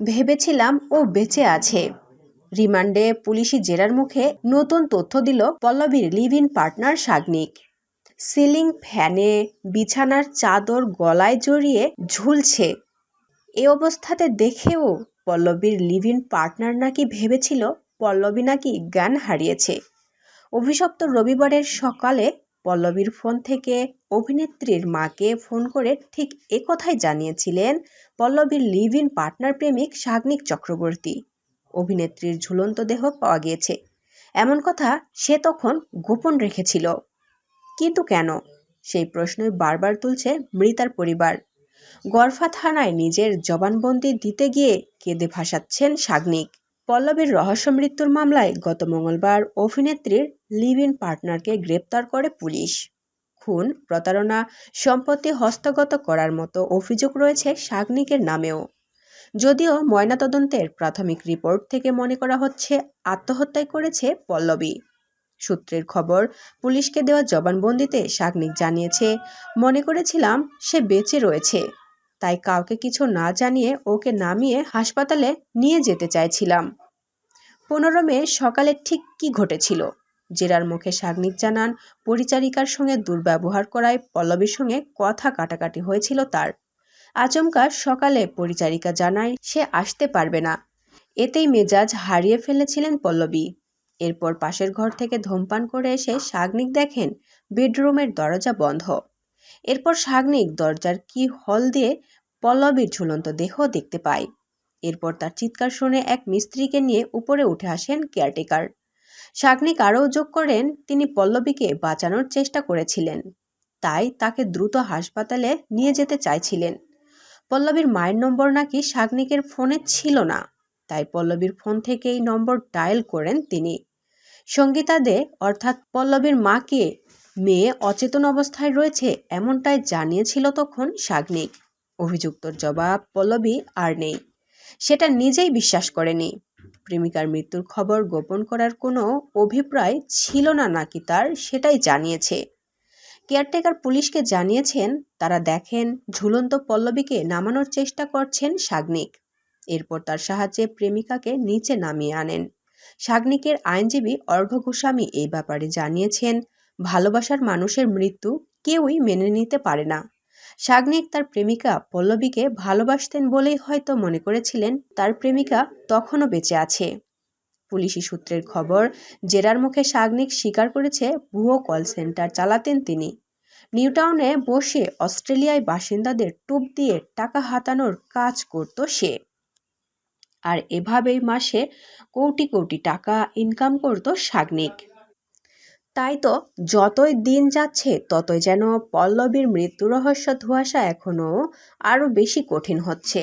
ভেবেছিলাম ও বেঁচে আছে। রিমান্ডে পুলিশি জেরার মুখে নতুন তথ্য দিল পল্লবীর live in partner Sagnik. Ceiling ফ্যানে বিছানার চাদর গলায় জড়িয়ে ঝুলছে। এ অবস্থাতে দেখেও পল্লবীর লিভ ইন পার্টনার নাকি ভেবেছিল পল্লবী নাকি জ্ঞান হারিয়েছে। অভিশপ্ত রবিবারের সকালে পল্লবীর ফোন থেকে অভিনেত্রীর মাকে ফোন করে ঠিক একথাই জানিয়েছিলেন পল্লবীর লিভ ইন পার্টনার প্রেমিক সাগ্নিক চক্রবর্তী। অভিনেত্রীর ঝুলন্ত দেহ পাওয়া গিয়েছে। এমন কথা সে তখন গোপন রেখেছিল। কিন্তু কেন? সেই প্রশ্নই বারবার তুলছে মৃতার পরিবার। গরফা থানায় নিজের জবানবন্দি দিতে গিয়ে কেঁদে ভাসাচ্ছেন সাগ্নিক। পল্লবীর রহস্য মৃত্যুর মামলায় গত মঙ্গলবার অভিনেত্রীর লিভ ইন পার্টনারকে গ্রেপ্তার করে পুলিশ। খুন, প্রতারণা, সম্পত্তি হস্তগত করার মতো অভিযোগ রয়েছে সাগ্নিকের নামেও। যদিও ময়নাতদন্তের প্রাথমিক রিপোর্ট থেকে মনে করা হচ্ছে আত্মহত্যাই করেছে পল্লবী। সূত্রের খবর, পুলিশকে দেওয়া জবানবন্দিতে সাগ্নিক জানিয়েছে, মনে করেছিলাম সে বেঁচে রয়েছে। তাই কাউকে কিছু না জানিয়ে ওকে নামিয়ে হাসপাতালে নিয়ে যেতে চাইছিলাম। পনেরো মে সকালে ঠিক কি ঘটেছিল? জেরার মুখে সাগ্নিক জানান, পরিচারিকার সঙ্গে দুর্ব্যবহার করায় পল্লবীর সঙ্গে কথা কাটাকাটি হয়েছিল তার। আচমকা সকালে পরিচারিকা জানায়, সে আসতে পারবে না। এতেই মেজাজ হারিয়ে ফেলেছিলেন পল্লবী। এরপর পাশের ঘর থেকে ধূমপান করে এসে সাগ্নিক দেখেন, বেডরুমের দরজা বন্ধ। এরপর সাগ্নিক দরজার কি হল দিয়ে পল্লবীর ঝুলন্ত দেহ দেখতে পায়। এরপর তার চিৎকার শুনে এক মিস্ত্রিকে নিয়ে উপরে উঠে আসেন কেয়ারটেকার। সাগ্নিক আরও যোগ করেন, তিনি পল্লবীকে বাঁচানোর চেষ্টা করেছিলেন। তাই তাকে দ্রুত হাসপাতালে নিয়ে যেতে চাইছিলেন। পল্লবীর মায়ের নম্বর নাকি সাগ্নিকের ফোনে ছিল না, তাই পল্লবীর ফোন থেকেই নম্বর ডায়াল করেন তিনি। সঙ্গীতা দে, অর্থাৎ পল্লবীর মাকে, মেয়ে অচেতন অবস্থায় রয়েছে এমনটাই জানিয়েছিল তখন সাগ্নিক অভিযুক্তর জবাব পল্লবী আর নেই। সেটা নিজেই বিশ্বাস করেনি। প্রেমিকার মৃত্যুর খবর গোপন করার কোনো অভিপ্রায় ছিল না নাকি তার, সেটাই জানিয়েছে। কেয়ারটেকার পুলিশকে জানিয়েছেন, তারা দেখেন ঝুলন্ত পল্লবীকে নামানোর চেষ্টা করছেন সাগ্নিক। এরপর তার সাহায্যে প্রেমিকাকে নিচে নামিয়ে আনেন। সাগ্নিকের আইনজীবী অর্ঘ গোস্বামী এই ব্যাপারে জানিয়েছেন, ভালোবাসার মানুষের মৃত্যু কেউই মেনে নিতে পারে না। সাগ্নিক তার প্রেমিকা পল্লবীকে ভালোবাসতেন বলেই হয়তো মনে করেছিলেন, তার প্রেমিকা তখনও বেঁচে আছে। পুলিশি সূত্রের খবর, জেরার মুখে সাগ্নিক স্বীকার করেছে ভুয়ো কল সেন্টার চালাতেন তিনি। নিউটাউনে বসে অস্ট্রেলিয়ায় বাসিন্দাদের টুপ দিয়ে টাকা হাতানোর কাজ করত সে। আর এভাবেই মাসে কোটি কোটি টাকা ইনকাম করত সাগ্নিক। তাই তো যতই দিন যাচ্ছে, ততই যেন পল্লবীর মৃত্যু রহস্য ধোঁয়াশা এখনও আরও বেশি কঠিন হচ্ছে।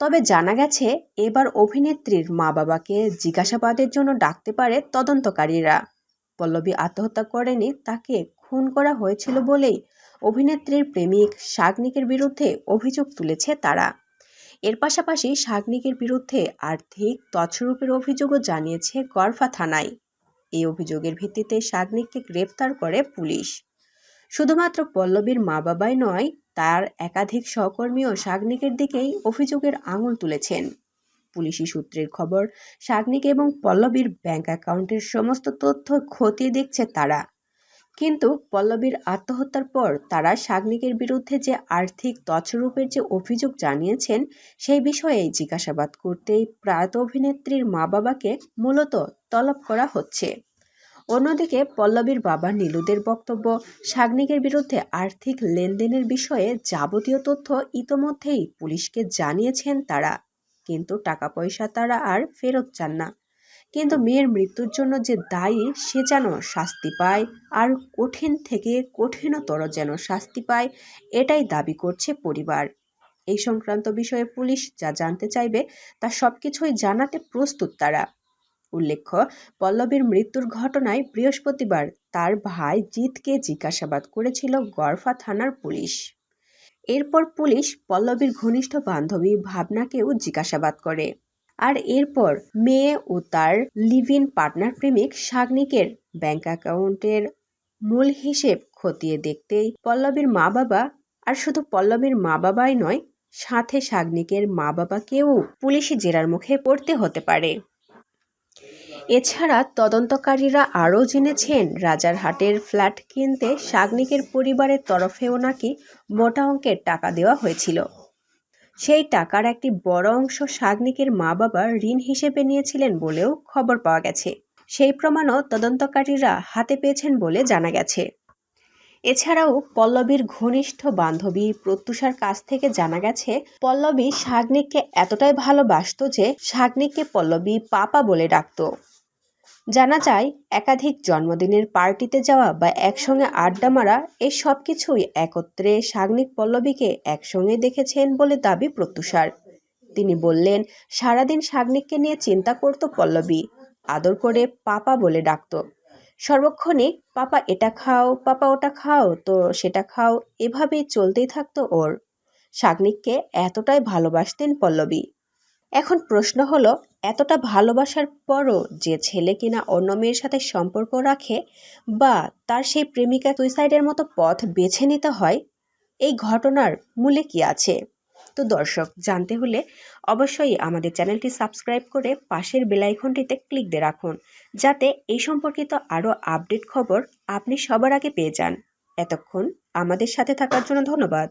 তবে জানা গেছে, এবার অভিনেত্রীর মা বাবাকে জিজ্ঞাসাবাদের জন্য ডাকতে পারে তদন্তকারীরা। পল্লবী আত্মহত্যা করেনি, তাকে খুন করা হয়েছিল বলেই অভিনেত্রীর প্রেমিক সাগনিকের বিরুদ্ধে অভিযোগ তুলেছে তারা। এর পাশাপাশি সাগনিকের বিরুদ্ধে আর্থিক তছরূপের অভিযোগও জানিয়েছে গরফা থানায়। এই অভিযোগের ভিত্তিতে সাগনিককে গ্রেপ্তার করে পুলিশ। শুধুমাত্র পল্লবীর মা বাবাই নয়, তার একাধিক সহকর্মীও সাগনিকের দিকেই অভিযোগের আঙুল তুলেছেন। পুলিশি সূত্রের খবর, সাগনিক এবং পল্লবীর ব্যাংক অ্যাকাউন্টের সমস্ত তথ্য খতিয়ে দেখছে তারা। কিন্তু পল্লবীর আত্মহত্যার পর তারা সাগনিকের বিরুদ্ধে যে আর্থিক তছরূপের যে অভিযোগ জানিয়েছেন, সেই বিষয়ে জিজ্ঞাসাবাদ করতেই প্রয়াত অভিনেত্রীর মা বাবাকে মূলত তলব করা হচ্ছে। অন্যদিকে পল্লবীর বাবা নীলুদের বক্তব্য, সাগনিকের বিরুদ্ধে আর্থিক লেনদেনের বিষয়ে যাবতীয় তথ্য ইতোমধ্যেই পুলিশকে জানিয়েছেন তারা। কিন্তু টাকা পয়সা তারা আর ফেরত চান না। কিন্তু মেয়ের মৃত্যুর জন্য যে দায়ী, সে যেন শাস্তি পায় আর কঠিন থেকে কঠিনতর যেন শাস্তি পায়, এটাই দাবি করছে পরিবার। এই সংক্রান্ত বিষয়ে পুলিশ যা জানতে চাইবে, তা সবকিছুই জানাতে প্রস্তুত তারা। উল্লেখ্য, পল্লবীর মৃত্যুর ঘটনায় বৃহস্পতিবার তার ভাই জিতকে জিজ্ঞাসাবাদ করেছিল গরফা থানার পুলিশ। এরপর পুলিশ পল্লবীর ঘনিষ্ঠ বান্ধবী ভাবনাকেও জিজ্ঞাসাবাদ করে। আর এরপর মেয়ে ও তার লিভ ইন পার্টনার প্রেমিক সাগনিকের ব্যাংক অ্যাকাউন্টের মূল হিসেব খতিয়ে দেখতেই পল্লবীর মা বাবা আর শুধু পল্লবীর মা বাবাই নয়, সাথে শাগনিকের মা বাবাকেও পুলিশি জেরার মুখে পড়তে হতে পারে। এছাড়া তদন্তকারীরা আরও জেনেছেন রাজারহাটের ফ্ল্যাট কিনতে শাগনিকের পরিবারের তরফেও নাকি মোটা অঙ্কের টাকা দেওয়া হয়েছিল। সেই টাকার একটি বড় অংশ শাগনিকের মা বাবা ঋণ হিসেবে নিয়েছিলেন বলেও খবর পাওয়া গেছে। সেই প্রমাণও তদন্তকারীরা হাতে পেয়েছেন বলে জানা গেছে। এছাড়াও পল্লবীর ঘনিষ্ঠ বান্ধবী প্রত্যুষার কাছ থেকে জানা গেছে, পল্লবী শাগনিককে এতটাই ভালোবাসতো যে শাগনিককে পল্লবী পাপা বলে ডাকতো। জানা যায়, একাধিক জন্মদিনের পার্টিতে যাওয়া বা একসঙ্গে আড্ডা মারা এই সব কিছুই একত্রে শাগনিক পল্লবীকে একসঙ্গে দেখেছেন বলে দাবি প্রত্যুষার তিনি বললেন, সারাদিন শাগনিককে নিয়ে চিন্তা করতো পল্লবী, আদর করে পাপা বলে ডাকতো। সর্বক্ষণে, পাপা এটা খাও, পাপা ওটা খাও, তো সেটা খাও। এভাবেই চলতেই থাকতো ওর। শাগনিককে এতটাই ভালোবাসতেন পল্লবী। এখন প্রশ্ন হলো, এতটা ভালোবাসার পরও যে ছেলে কিনা অন্য মেয়ের সাথে সম্পর্ক রাখে বা তার সেই প্রেমিকা সুইসাইডের মতো পথ বেছে নিতে হয়, এই ঘটনার মূলে কি আছে? তো দর্শক, জানতে হলে অবশ্যই আমাদের চ্যানেলটি সাবস্ক্রাইব করে পাশের বেলাইকনটিতে ক্লিক দিয়ে রাখুন, যাতে এই সম্পর্কিত আরও আপডেট খবর আপনি সবার আগে পেয়ে যান। এতক্ষণ আমাদের সাথে থাকার জন্য ধন্যবাদ।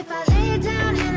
If I lay down